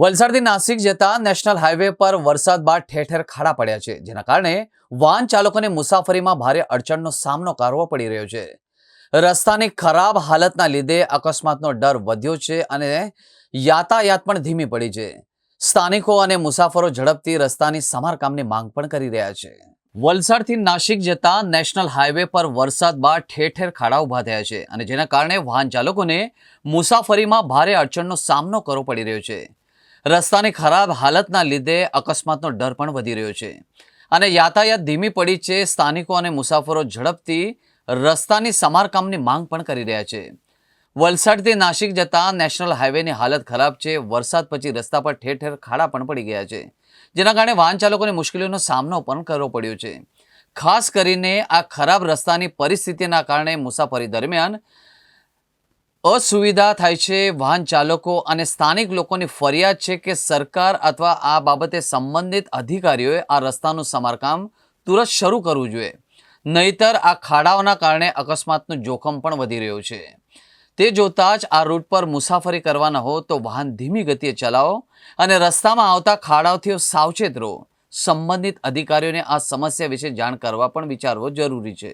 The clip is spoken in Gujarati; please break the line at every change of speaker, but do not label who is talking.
વલસાડથી નાસિક જતા નેશનલ હાઈવે પર વરસાદ બાદ ઠેર ખાડા પડ્યા છે, જેના કારણે વાહન ચાલકોને મુસાફરીમાં ભારે અડચણનો સામનો કરવો પડી રહ્યો છે. રસ્તાની ખરાબ હાલતના લીધે અકસ્માતનો ડર વધ્યો છે અને યાતાયાત પણ ધીમી પડી છે. સ્થાનિકો અને મુસાફરો ઝડપથી રસ્તાની સમારકામની માંગ પણ કરી રહ્યા છે. વલસાડથી નાસિક જતા નેશનલ હાઈવે પર વરસાદ બાદ ઠેર ખાડા ઊભા થયા છે અને જેના કારણે વાહન ચાલકોને મુસાફરીમાં ભારે અડચણનો સામનો કરવો પડી રહ્યો છે. રસ્તાની ખરાબ હાલતના લીધે અકસ્માતનો ડર પણ વધી રહ્યો છે. અને યાતાયાત ધીમી પડી છે, સ્થાનિકો અને મુસાફરો ઝડપથી રસ્તાની સમારકામની માંગ પણ કરી રહ્યા છે. વલસાડથી નાસિક જતા નેશનલ હાઈવેની હાલત ખરાબ છે, વરસાદ પછી રસ્તા પર ઠેર ઠેર ખાડા પણ પડી ગયા છે. જેના કારણે વાહન ચાલકોને મુશ્કેલીઓનો સામનો પણ કરવો પડ્યો છે. ખાસ કરીને આ ખરાબ રસ્તાની પરિસ્થિતિના કારણે મુસાફરી દરમિયાન અસુવિધા થાય છે વાહન ચાલકો અને સ્થાનિક લોકોની ફરિયાદ છે કે સરકાર અથવા આ બાબતે સંબંધિત અધિકારીઓએ આ રસ્તાનું સમારકામ તુરંત શરૂ કરવું જોઈએ. નહીતર આ ખાડાઓના કારણે અકસ્માતનું જોખમ પણ વધી રહ્યું છે. તે જોતાં જ આ રૂટ પર મુસાફરી કરવાના હો તો વાહન ધીમી ગતિએ ચલાવો અને રસ્તામાં આવતા ખાડાઓથી સાવચેત રહો. સંબંધિત અધિકારીઓને આ સમસ્યા વિશે જાણ કરવા પણ વિચારવો જરૂરી છે.